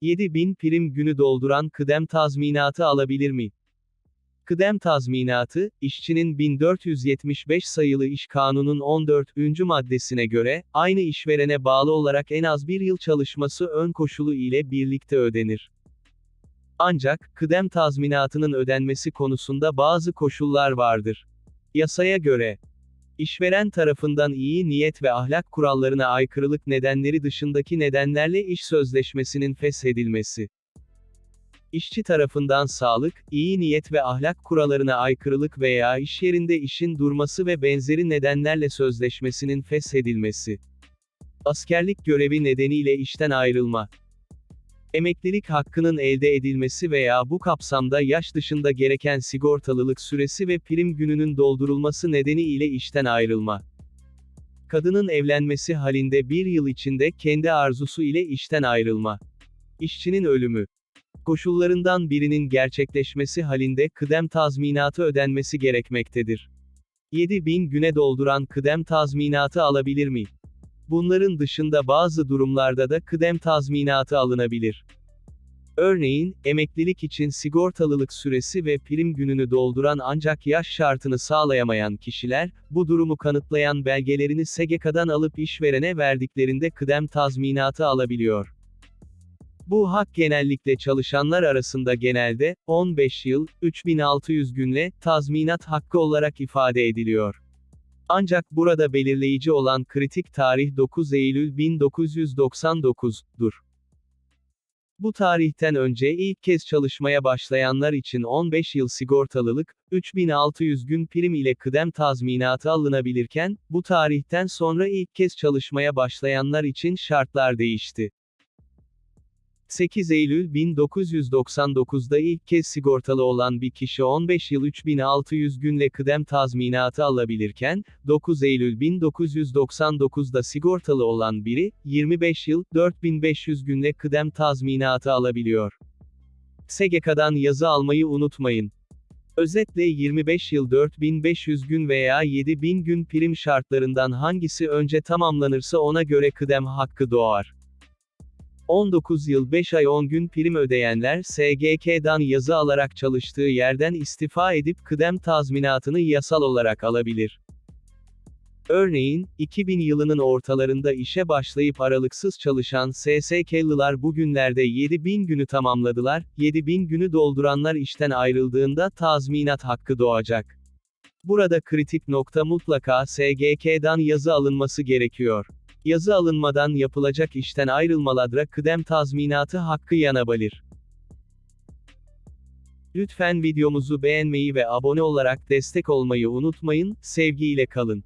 7000 prim günü dolduran kıdem tazminatı alabilir mi? Kıdem tazminatı, işçinin 1475 sayılı İş Kanunu'nun 14. maddesine göre, aynı işverene bağlı olarak en az bir yıl çalışması ön koşulu ile birlikte ödenir. Ancak, kıdem tazminatının ödenmesi konusunda bazı koşullar vardır. Yasaya göre, işveren tarafından iyi niyet ve ahlak kurallarına aykırılık nedenleri dışındaki nedenlerle iş sözleşmesinin feshedilmesi. İşçi tarafından sağlık, iyi niyet ve ahlak kurallarına aykırılık veya iş yerinde işin durması ve benzeri nedenlerle sözleşmesinin feshedilmesi. Askerlik görevi nedeniyle işten ayrılma. Emeklilik hakkının elde edilmesi veya bu kapsamda yaş dışında gereken sigortalılık süresi ve prim gününün doldurulması nedeniyle işten ayrılma. Kadının evlenmesi halinde bir yıl içinde kendi arzusu ile işten ayrılma. İşçinin ölümü. Koşullarından birinin gerçekleşmesi halinde kıdem tazminatı ödenmesi gerekmektedir. 7000 güne dolduran kıdem tazminatı alabilir mi? Bunların dışında bazı durumlarda da kıdem tazminatı alınabilir. Örneğin, emeklilik için sigortalılık süresi ve prim gününü dolduran ancak yaş şartını sağlayamayan kişiler, bu durumu kanıtlayan belgelerini SGK'dan alıp işverene verdiklerinde kıdem tazminatı alabiliyor. Bu hak genellikle çalışanlar arasında genelde, 15 yıl, 3600 günle, tazminat hakkı olarak ifade ediliyor. Ancak burada belirleyici olan kritik tarih 9 Eylül 1999'dur. Bu tarihten önce ilk kez çalışmaya başlayanlar için 15 yıl sigortalılık, 3600 gün prim ile kıdem tazminatı alınabilirken, bu tarihten sonra ilk kez çalışmaya başlayanlar için şartlar değişti. 8 Eylül 1999'da ilk kez sigortalı olan bir kişi 15 yıl 3600 günle kıdem tazminatı alabilirken, 9 Eylül 1999'da sigortalı olan biri, 25 yıl, 4500 günle kıdem tazminatı alabiliyor. SGK'dan yazı almayı unutmayın. Özetle 25 yıl 4500 gün veya 7000 gün prim şartlarından hangisi önce tamamlanırsa ona göre kıdem hakkı doğar. 19 yıl 5 ay 10 gün prim ödeyenler SGK'dan yazı alarak çalıştığı yerden istifa edip kıdem tazminatını yasal olarak alabilir. Örneğin, 2000 yılının ortalarında işe başlayıp aralıksız çalışan SSK'lılar bugünlerde 7000 günü tamamladılar, 7000 günü dolduranlar işten ayrıldığında tazminat hakkı doğacak. Burada kritik nokta mutlaka SGK'dan yazı alınması gerekiyor. Yazı alınmadan yapılacak işten ayrılmaladra kıdem tazminatı hakkı yanabilir. Lütfen videomuzu beğenmeyi ve abone olarak destek olmayı unutmayın, sevgiyle kalın.